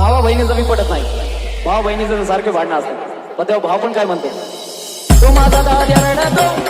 भावा बहिणीचं मी पटत नाही. भावा बहिणीचं सारखे भांडणं असतं. मग तेव्हा भाव पण काय म्हणतो? तो माझा दादा रडतो